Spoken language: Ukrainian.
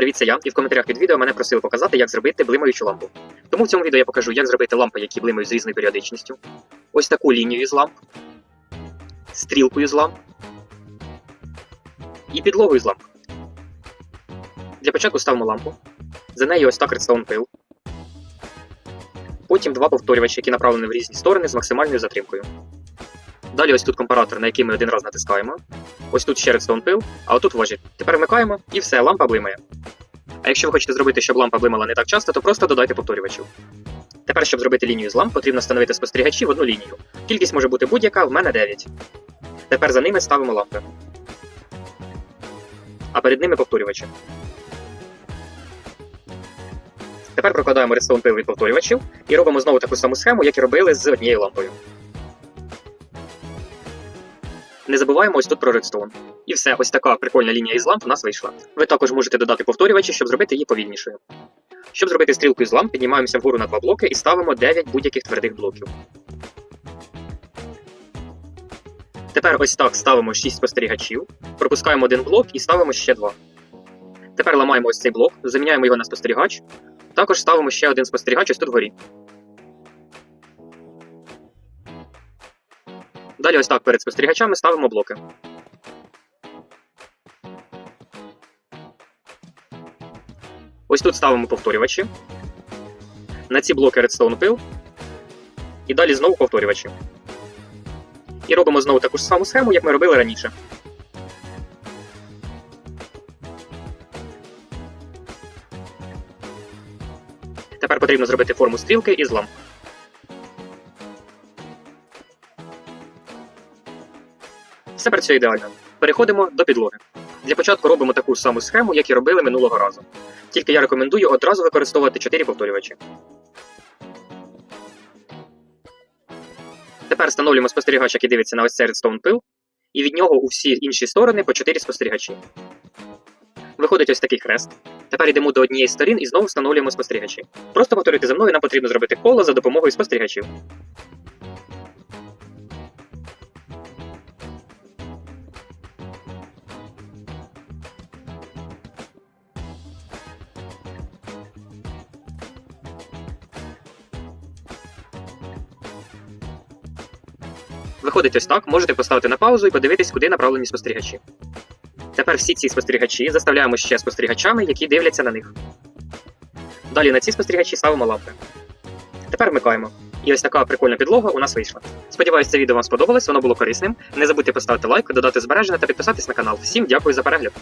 Привіт, це я, і в коментарях під відео мене просили показати, як зробити блимаючу лампу. Тому в цьому відео я покажу, як зробити лампи, які блимають з різною періодичністю. Ось таку лінію з ламп, стрілкою з ламп і підлогою з ламп. Для початку ставимо лампу. За нею ось так редстоун пил. Потім два повторювачі, які направлені в різні сторони з максимальною затримкою. Далі ось тут компаратор, на який ми один раз натискаємо. Ось тут ще редстоун пил, а отут вожіль. Тепер вмикаємо і все, лампа блимає. А якщо ви хочете зробити, щоб лампа блимала не так часто, то просто додайте повторювачів. Тепер, щоб зробити лінію з ламп, потрібно встановити спостерігачі в одну лінію. Кількість може бути будь-яка, в мене 9. Тепер за ними ставимо лампи. А перед ними повторювачі. Тепер прокладаємо редстоун пил від повторювачів і робимо знову таку саму схему, як і робили з однією лампою. Не забуваємо ось тут про редстоун. І все, ось така прикольна лінія із ламп у нас вийшла. Ви також можете додати повторювачі, щоб зробити її повільнішою. Щоб зробити стрілку із ламп, піднімаємося вгору на два блоки і ставимо 9 будь-яких твердих блоків. Тепер ось так ставимо 6 спостерігачів, пропускаємо один блок і ставимо ще два. Тепер ламаємо ось цей блок, заміняємо його на спостерігач. Також ставимо ще один спостерігач ось тут вгорі. Далі ось так перед спостерігачами ставимо блоки. Ось тут ставимо повторювачі. На ці блоки Redstone пил. І далі знову повторювачі. І робимо знову таку ж саму схему, як ми робили раніше. Тепер потрібно зробити форму стрілки із ламп. Все працює ідеально. Переходимо до підлоги. Для початку робимо таку саму схему, як і робили минулого разу. Тільки я рекомендую одразу використовувати 4 повторювачі. Тепер встановлюємо спостерігач, який дивиться на ось цей редстоун пил, і від нього у всі інші сторони по 4 спостерігачі. Виходить ось такий хрест. Тепер йдемо до однієї з сторін і знову встановлюємо спостерігачі. Просто повторюйте за мною, нам потрібно зробити коло за допомогою спостерігачів. Виходить ось так, можете поставити на паузу і подивитись, куди направлені спостерігачі. Тепер всі ці спостерігачі заставляємо ще спостерігачами, які дивляться на них. Далі на ці спостерігачі ставимо лапки. Тепер вмикаємо. І ось така прикольна підлога у нас вийшла. Сподіваюсь, це відео вам сподобалось, воно було корисним. Не забудьте поставити лайк, додати збереження та підписатись на канал. Всім дякую за перегляд!